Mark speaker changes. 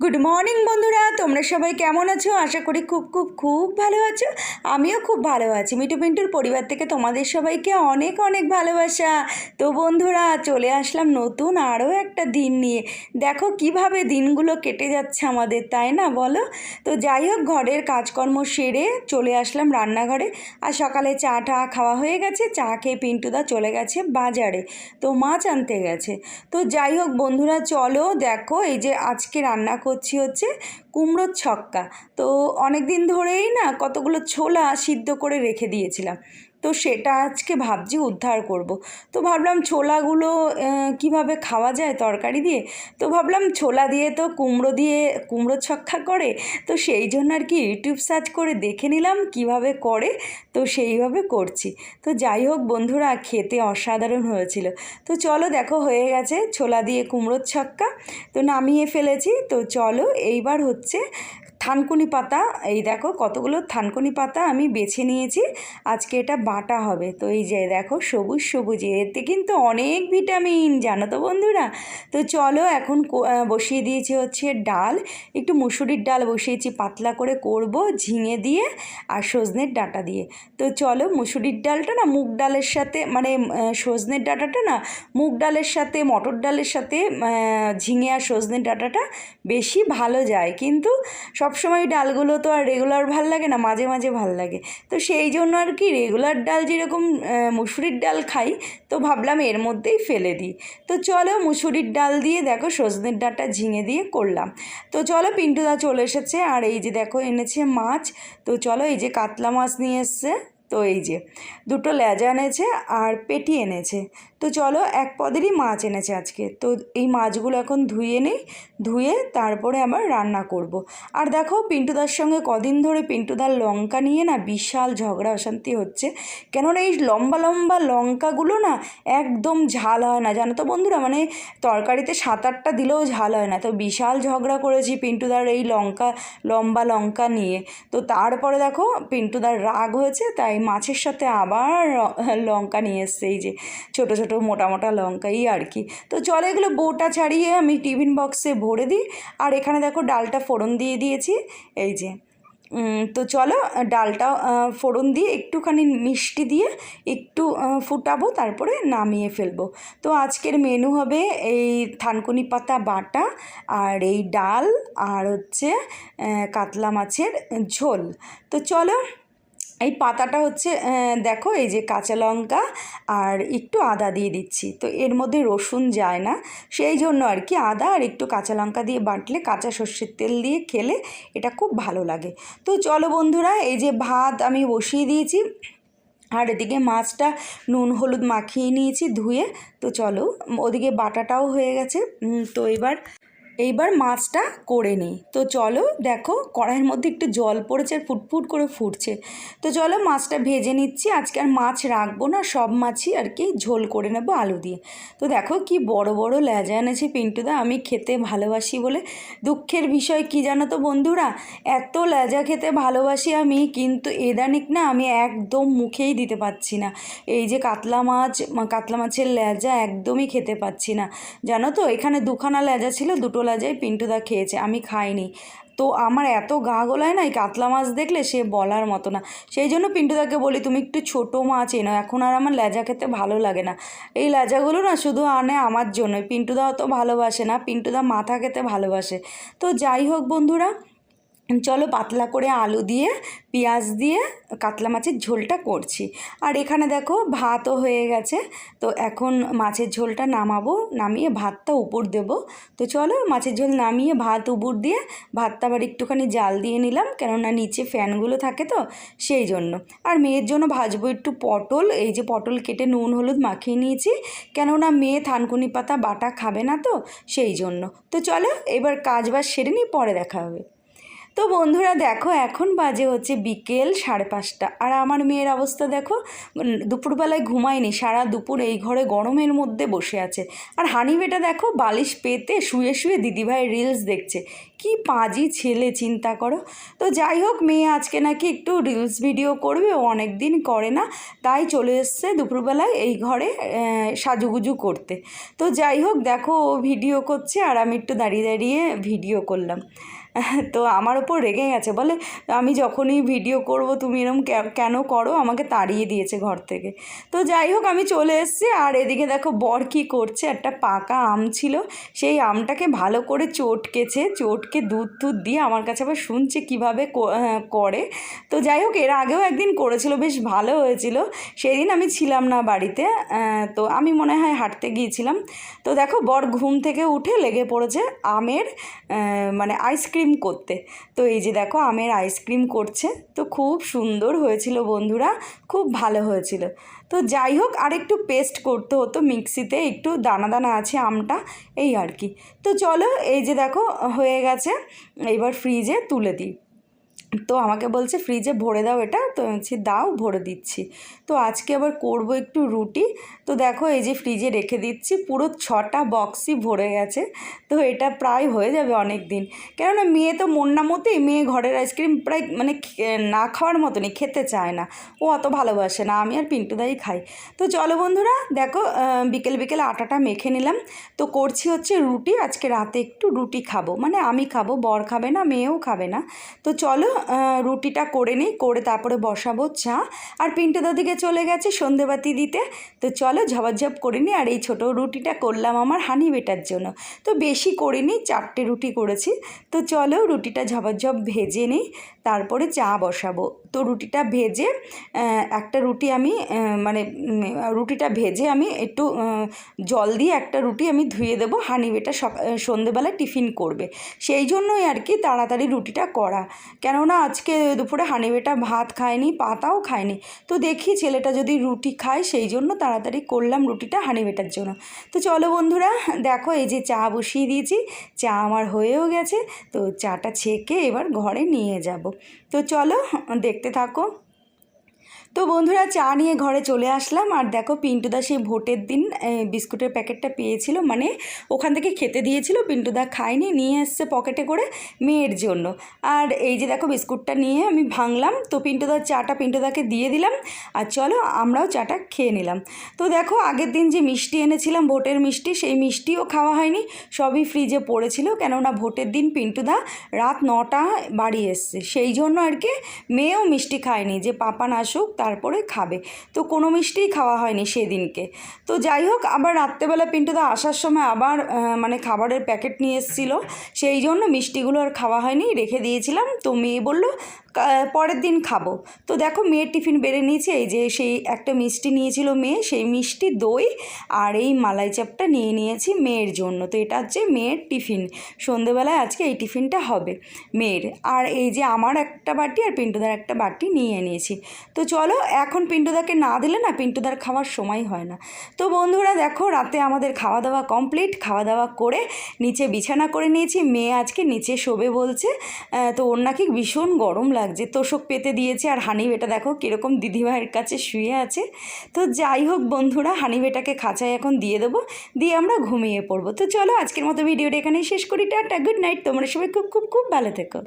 Speaker 1: Good morning বন্ধুরা। তোমরা সবাই কেমন আছো? আশা করি খুব খুব খুব ভালো আছো। আমিও খুব ভালো আছি। মিটু পিন্টুর পরিবার থেকে তোমাদের সবাইকে অনেক অনেক ভালোবাসা। তো বন্ধুরা, চলে আসলাম নতুন আরও একটা দিন নিয়ে। দেখো কীভাবে দিনগুলো কেটে যাচ্ছে আমাদের, তাই না বলো? তো যাই হোক, ঘরের কাজকর্ম সেরে চলে আসলাম রান্নাঘরে। আর সকালে চা টা খাওয়া হয়ে গেছে। চা খেয়ে পিন্টুদা চলে গেছে বাজারে। তো মাছ আনতে গেছে। তো যাই হোক, বন্ধুরা, চলো দেখো এই যে আজকে রান্না করছি হচ্ছে কুমড়োর ছক্কা। তো অনেক দিন ধরেই না কতগুলো ছোলা সিদ্ধ করে রেখে দিয়েছিলাম। তো সেটা আজকে ভাবছি উদ্ধার করব। তো ভাবলাম ছোলাগুলো কীভাবে খাওয়া যায় তরকারি দিয়ে? তো ভাবলাম ছোলা দিয়ে তো কুমড়ো দিয়ে কুমড়ো ছক্কা করে, তো সেই জন্য আর কি ইউটিউব সার্চ করে দেখে নিলাম কীভাবে করে, তো সেইভাবে করছি। তো যাই হোক বন্ধুরা, খেতে অসাধারণ হয়েছিল। তো চলো দেখো হয়ে গেছে ছোলা দিয়ে কুমড়োর ছক্কা। তো নামিয়ে ফেলেছি, তো চলো এইবার হচ্ছে থানকুনি পাতা, এই দেখো কতগুলো থানকুনি পাতা আমি বেছে নিয়েছি। আজকে এটা বাটা হবে। তো এই যে দেখো সবুজ সবুজ, এতে কিন্তু অনেক ভিটামিন, জানো তো বন্ধুরা? তো চলো এখন বসিয়ে দিয়েছি হচ্ছে ডাল। একটু মুসুরির ডাল বসিয়েছি, পাতলা করে করব, ঝিঙে দিয়ে আর সজনের ডাটা দিয়ে। তো চলো মুসুরির ডালটা না, মুগ ডালের সাথে মানে সজনের ডাটাটা না, মুগ ডালের সাথে, মটর ডালের সাথে ঝিঙে আর সজনের ডাটাটা বেশি ভালো যায়। কিন্তু সবসময় ডালগুলো তো আর রেগুলার ভালো লাগে না, মাঝে মাঝে ভালো লাগে। তো সেই জন্য আর কি রেগুলার ডাল যেরকম মুসুরির ডাল খাই, তো ভাবলাম এর মধ্যেই ফেলে দিই। তো চলো মুসুরির ডাল দিয়ে দেখো সজনের ডালটা ঝিঙে দিয়ে করলাম। তো চলো পিন্টুদা চলে এসেছে, আর এই যে দেখো এনেছে মাছ। তো চলো এই যে কাতলা মাছ নিয়ে এসছে, তো এই যে দুটো লেজা এনেছে আর পেটি এনেছে। তো চলো এক পদেরই মাছ এনেছে আজকে। তো এই মাছগুলো এখন ধুয়ে নেই, ধুয়ে তারপরে আবার রান্না করব। আর দেখো পিন্টুদার সঙ্গে কদিন ধরে পিন্টুদার লঙ্কা নিয়ে না বিশাল ঝগড়া অশান্তি হচ্ছে। কেননা এই লম্বা লম্বা লঙ্কাগুলো না একদম ঝাল হয় না। জানো তো বন্ধুরা মানে তরকারিতে সাত আটটা দিলেও ঝাল হয় না। তো বিশাল ঝগড়া করেছি পিন্টুদার এই লঙ্কা, লম্বা লঙ্কা নিয়ে। তো তারপরে দেখো পিন্টুদার রাগ হয়েছে, তাই মাছের সাথে আবার লঙ্কা নিয়ে এসছে এই যে ছোটো ছোটো মোটা মোটা লঙ্কাই আর কি। তো চলো এগুলো বোটা ছাড়িয়ে আমি টিফিন বক্সে ভরে দিই। আর এখানে দেখো ডালটা ফোড়ন দিয়ে দিয়েছি। এই যে তো চলো ডালটা ফোড়ন দিয়ে একটুখানি মিষ্টি দিয়ে একটু ফুটাবো, তারপরে নামিয়ে ফেলব। তো আজকের মেনু হবে এই থানকুনি পাতা বাটা আর এই ডাল আর হচ্ছে কাতলা মাছের ঝোল। তো চলো এই পাতাটা হচ্ছে দেখো এই যে কাঁচা লঙ্কা আর একটু আদা দিয়ে দিচ্ছি। তো এর মধ্যে রসুন যায় না, সেই জন্য আর কি আদা আর একটু কাঁচা লঙ্কা দিয়ে বাটলে কাঁচা সর্ষের তেল দিয়ে খেলে এটা খুব ভালো লাগে। তো চলো বন্ধুরা, এই যে ভাত আমি বসিয়ে দিয়েছি আর এদিকে মাছটা নুন হলুদ মাখিয়ে নিয়েছি ধুয়ে। তো চলো, ওদিকে বাটাটাও হয়ে গেছে। তো এবার এইবার মাছটা করে নিই। তো চলো দেখো কড়াইয়ের মধ্যে একটু জল পড়েছে আর ফুটফুট করে ফুটছে। তো চলো মাছটা ভেজে নিচ্ছি। আজকে আর মাছ রাখব না, সব মাছই আর কি ঝোল করে নেব আলু দিয়ে। তো দেখো কি বড় বড় লেজা এনেছে পিন্টুদা, আমি খেতে ভালোবাসি বলে। দুঃখের বিষয় কি জানো তো বন্ধুরা? এত লেজা খেতে ভালোবাসি আমি, কিন্তু এদানিক না আমি একদম মুখেই দিতে পারছি না। এই যে কাতলা মাছ কাতলা মাছের লেজা একদমই খেতে পাচ্ছি না। জানো তো এখানে দুখানা লেজা ছিল, দুটো লেজাই পিন্টুদা খেয়েছে, আমি খাইনি। তো আমার এত গা গোলায় না, এই কাতলা মাছ দেখলে সে বলার মতো না। সেই জন্য পিন্টুদাকে বলি, তুমি একটু ছোটো মাছ এনো, এখন আর আমার লেজা খেতে ভালো লাগে না। এই লেজাগুলো না শুধু আনে আমার জন্যই। পিন্টুদা অত ভালোবাসে না পিন্টুদা মাথা খেতে ভালোবাসে। তো যাই হোক বন্ধুরা চলো পাতলা করে আলু দিয়ে, পেঁয়াজ দিয়ে, কাতলা মাছের ঝোলটা করছি। আর এখানে দেখো ভাতও হয়ে গেছে। তো এখন মাছের ঝোলটা নামাবো, নামিয়ে ভাতটা উপর দেবো। তো চলো মাছের ঝোল নামিয়ে ভাত উপর দিয়ে, ভাতটা আবার একটুখানি জাল দিয়ে নিলাম, কেননা নিচে ফ্যানগুলো থাকে তো, সেই জন্য। আর মেয়ের জন্য ভাজবো একটু পটল, এই যে পটল কেটে নুন, হলুদ মাখিয়ে নিয়েছি। কেননা মেয়ে থানকুনি পাতা, বাটা খাবে না তো, সেই জন্য। তো চলো এবার কাজ বাজ সেরে নিই, পরে দেখা হবে। তো বন্ধুরা দেখো, এখন বাজে হচ্ছে বিকেল সাড়ে পাঁচটা। আর আমার মেয়ের অবস্থা দেখো দুপুরবেলায় ঘুমায়নি, সারা দুপুর এই ঘরে গরমের মধ্যে বসে আছে। আর হানি বেটা দেখো, বালিশ পেতে শুয়ে শুয়ে দিদিভাই রিলস দেখছে। কি পাজি ছেলে, চিন্তা করো। তো যাই হোক, মেয়ে আজকে নাকি একটু রিলস ভিডিও করবে, ও অনেক দিন করে না, তাই চলে এসছে দুপুরবেলায় এই ঘরে সাজুগুজু করতে। তো যাই হোক, দেখো ও ভিডিও করছে, আর আমি একটু দাঁড়িয়ে দাঁড়িয়ে ভিডিও করলাম। তো আমার ওপর রেগে গেছে। বলে আমি যখনই ভিডিও করব তুমি এরকম কে- কেন করো? আমাকে তাড়িয়ে দিয়েছে ঘর থেকে। তো যাই হোক আমি চলে এসেছি। আর এদিকে দেখো বর কী করছে? একটা পাকা আম ছিল। সেই আমটাকে ভালো করে চটকেছে। চটকে দুধ টুধ দিয়ে আমার কাছে আবার শুনছে কীভাবে আহ, করে। তো যাই হোক এর আগেও একদিন করেছিল বেশ ভালো হয়েছিল। সেদিন আমি ছিলাম না বাড়িতে তো আমি মনে হয় হাঁটতে গিয়েছিলাম। তো দেখো বর ঘুম থেকে উঠে লেগে পড়েছে আমের মানে আইসক্রিম করতে। তো এই যে দেখো আমের আইসক্রিম করছে। তো খুব সুন্দর হয়েছিল বন্ধুরা, খুব ভালো হয়েছিল। তো যাই হোক, আর একটু পেস্ট করতে হতো মিক্সিতে, একটু দানা দানা আছে আমটা, এই আর কি। তো চলো, এই যে দেখো, হয়ে গেছে। এবার ফ্রিজে তুলে দিই। তো আমাকে বলছে, ফ্রিজে ভরে দাও এটা। তো বলছি, দাও, ভরে দিচ্ছি। তো আজকে আবার করব একটু রুটি। তো দেখো, এই যে ফ্রিজে রেখে দিচ্ছি, পুরো ছটা বক্সই ভরে গেছে। তো এটা প্রায় হয়ে যাবে অনেক দিন কেননা মেয়ে তো মন না মতেই, মেয়ে ঘরের আইসক্রিম প্রায় মানে না খাওয়ার মতনই, খেতে চায় না। ও অত ভালোবাসে না, আমি আর পিন্টুদাই খাই। তো চলো বন্ধুরা, দেখো বিকেল বিকেল আটাটা মেখে নিলাম। তো করছি হচ্ছে রুটি, আজকে রাতে একটু রুটি খাব। মানে আমি খাব, বর খাবে না, মেয়েও খাবে না। তো চলো রুটিটা করে নিই করে তারপরে বসাবো চা। আর পিন্টু দাদিকে চলে গেছে সন্ধেবাতি দিতে। তো চলো ঝপাঝপ করে নিই আর এই ছোটো রুটিটা করলাম আমার হানি বেটার জন্য। তো বেশি করিনি চারটে রুটি করেছি। তো চলো রুটিটা ঝপাঝপ ভেজে নিই তারপরে চা বসাবো। তো রুটিটা ভেজে একটা রুটি আমি মানে রুটিটা ভেজে আমি একটু জল দিয়ে একটা রুটি আমি ধুয়ে দেবো হানি বেটা সক- আহ, সন্ধেবেলায় টিফিন করবে। সেই জন্যই আর কি তাড়াতাড়ি রুটিটা করা। কেননা আজকে দুপুরে হানি বেটা ভাত খায়নি, পাতাও খায়নি। তো দেখি ছেলেটা যদি রুটি খায়, সেই জন্য তাড়াতাড়ি করলাম রুটিটা হানি বেটার জন্য। তো চলো বন্ধুরা, দেখো এই যে চা বসিয়ে দিয়েছি, চা আমার হয়েও গেছে, তো চাটা ছেঁকে এবার ঘরে নিয়ে যাব। তো চলো, দেখতে থাকো। তো বন্ধুরা, চা নিয়ে ঘরে চলে আসলাম। আর দেখো, পিন্টুদা সেই ভোটের দিন বিস্কুটের প্যাকেটটা পেয়েছিল। মানে ওখান থেকে খেতে দিয়েছিল, পিন্টুদা খায়নি, নিয়ে এসছে পকেটে করে মেয়ের জন্য। আর এই যে দেখো, বিস্কুটটা নিয়ে আমি ভাঙলাম। তো পিন্টুদার চাটা পিন্টুদাকে দিয়ে দিলাম। আর চলো, আমরাও চাটা খেয়ে নিলাম। তো দেখো, আগের দিন যে মিষ্টি এনেছিলাম, ভোটের মিষ্টি, সেই মিষ্টিও খাওয়া হয়নি। সবই ফ্রিজে পড়েছিল, কেননা ভোটের দিন পিন্টুদা রাত নটা বাড়ি এসছে। সেই জন্য আর কি মেয়েও মিষ্টি খায়নি, যে পাপান আসুক তারপরে খাবে। তো কোনো মিষ্টিই খাওয়া হয়নি সেদিনকে। তো যাই হোক, আবার রাত্রেবেলা পিন্টুদা আসার সময় আবার মানে খাবারের প্যাকেট নিয়ে এসেছিল। সেই জন্য মিষ্টিগুলো আর খাওয়া হয়নি, রেখে দিয়েছিলাম। তো মেয়ে বলল "কা- পরের দিন খাব। তো দেখো মেয়ের টিফিন বেড়ে নিয়েছে, এই যে সেই একটা মিষ্টি নিয়েছিল মেয়ে, সেই মিষ্টি দই আর এই মালাই চাপটা নিয়ে নিয়েছি মেয়ের জন্য। তো এটা হচ্ছে মেয়ের টিফিন। সন্ধেবেলায় আজকে এই টিফিনটা হবে মেয়ের। আর এই যে আমার একটা বাটি আর পিন্টুদার একটা বাটি নিয়ে নিয়েছি। তো চলো, এখন পিন্টুদাকে না দিলে না পিন্টুদার খাওয়ার সময় হয় না। তো বন্ধুরা দেখো, রাতে আমাদের খাওয়া দাওয়া কমপ্লিট। খাওয়া দাওয়া করে নিচে বিছানা করে নিয়েছি। মেয়ে আজকে নিচে শোবে বলছে। তো ওর নাকি ভীষণ গরম লাগছে। তোষক পেতে দিয়েছে আর হানি বেটা দেখো কীরকম দিদিভাইয়ের কাছে শুয়ে আছে। তো যাই হোক বন্ধুরা হানি বেটাকে খাঁচায় এখন দিয়ে দেবো, দিয়ে আমরা ঘুমিয়ে পড়ব। তো চলো আজকের মতো ভিডিওটা এখানেই শেষ করি। Tata, good night. তোমরা সবাই খুব খুব খুব ভালো থেকো।